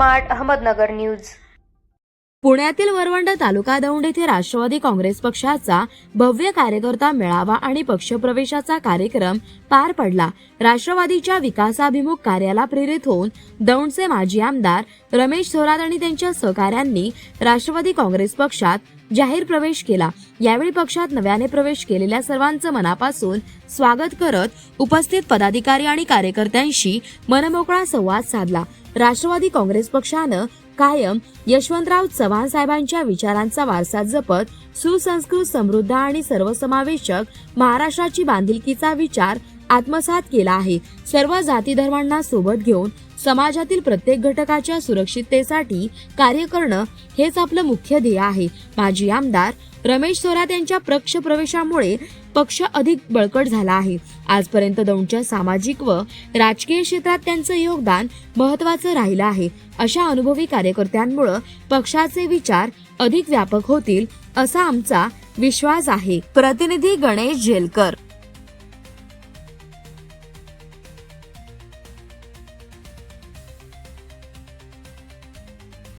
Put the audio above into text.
Smart Ahmednagar news. पुण्यातील वरवंड तालुका दौंड येथे राष्ट्रवादी काँग्रेस पक्षाचा भव्य कार्यकर्ता मेळावा आणि पक्षप्रवेशाचा कार्यक्रम पार पडला. राष्ट्रवादीच्या विकासाभिमुख कार्याला प्रेरित होऊन दौंडचे माजी आमदार रमेश थोरात आणि त्यांच्या सहकाऱ्यांनी राष्ट्रवादी काँग्रेस पक्षात जाहीर प्रवेश केला. यावेळी पक्षात नव्याने प्रवेश केलेल्या सर्वांचं मनापासून स्वागत करत उपस्थित पदाधिकारी आणि कार्यकर्त्यांशी मनमोकळा संवाद साधला. राष्ट्रवादी काँग्रेस पक्षानं कायम यशवंतराव चव्हाण साहेबांच्या विचारांचा वारसा जपत सुसंस्कृत समृद्ध आणि सर्वसमावेशक महाराष्ट्राची बांधिलकीचा विचार आत्मसात केला आहे. सर्व जाती धर्मांना सोबत घेऊन समाजातील प्रत्येक घटकाच्या सुरक्षिततेसाठी कार्य करणं हेच आपलं मुख्य ध्येय आहे. माजी आमदार रमेश थोरात यांच्या पक्ष प्रवेशामुळे पक्ष अधिक बळकट झाला आहे. आजपर्यंत दौंडच्या सामाजिक व राजकीय क्षेत्रात त्यांचं योगदान महत्वाचं राहिलं आहे. अशा अनुभवी कार्यकर्त्यांमुळे पक्षाचे विचार अधिक व्यापक होतील असा आमचा विश्वास आहे. प्रतिनिधी गणेश जेलकर